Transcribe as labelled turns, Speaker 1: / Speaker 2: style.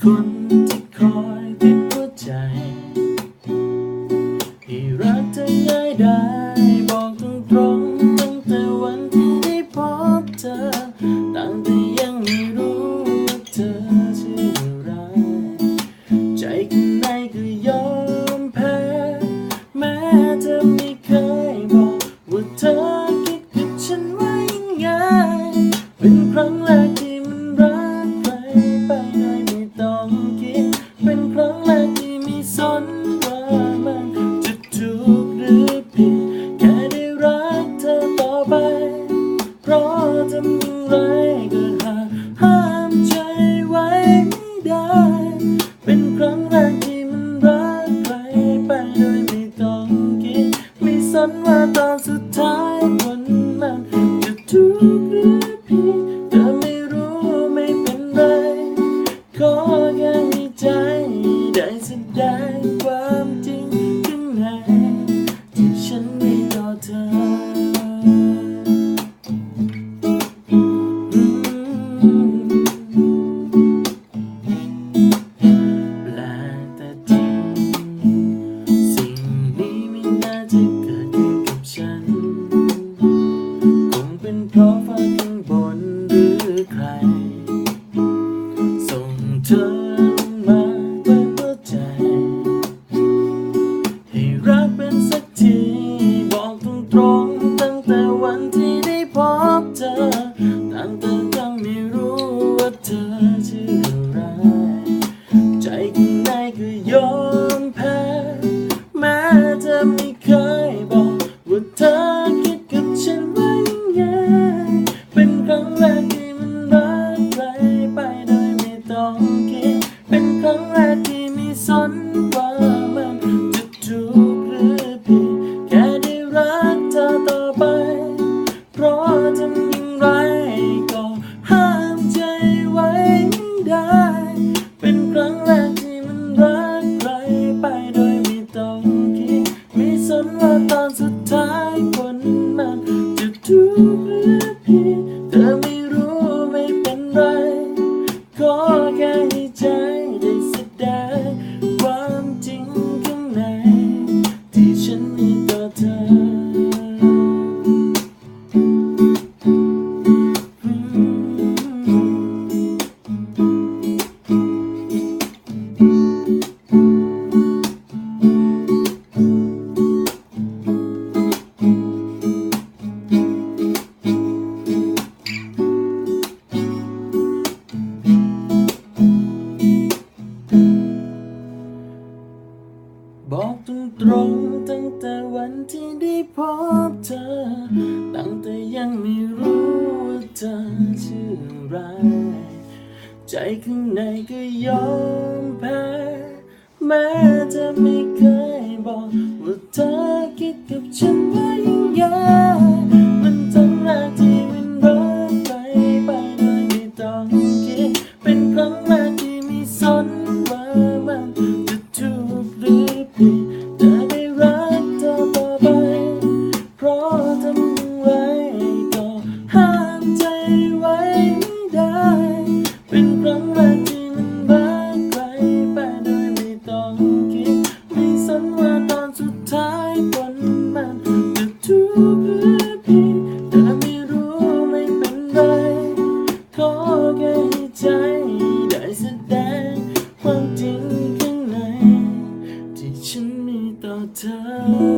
Speaker 1: couldn't ธอคิดกับฉันว่ายังไงเป็นครั้งแรกที่มันรักใครไปโดยไม่ต้องคิด เป็นครั้งแรกที่ไม่สนว่ามันจะถูกหรือผิดแค่ได้รักเธอต่อไป เพราะทำอย่งไรก็ห้ามใจไว้ไม่ได้ เป็นครั้งแรกที่มันรักใครไปโดยไม่ต้องคิด ไม่สนว่าตอน 盖一 ตรงตั้งแต่วันที่ได้พบเธอ ตั้งแต่ยังไม่รู้ว่าเธอชื่ออะไร ใจข้างในก็ยอม time.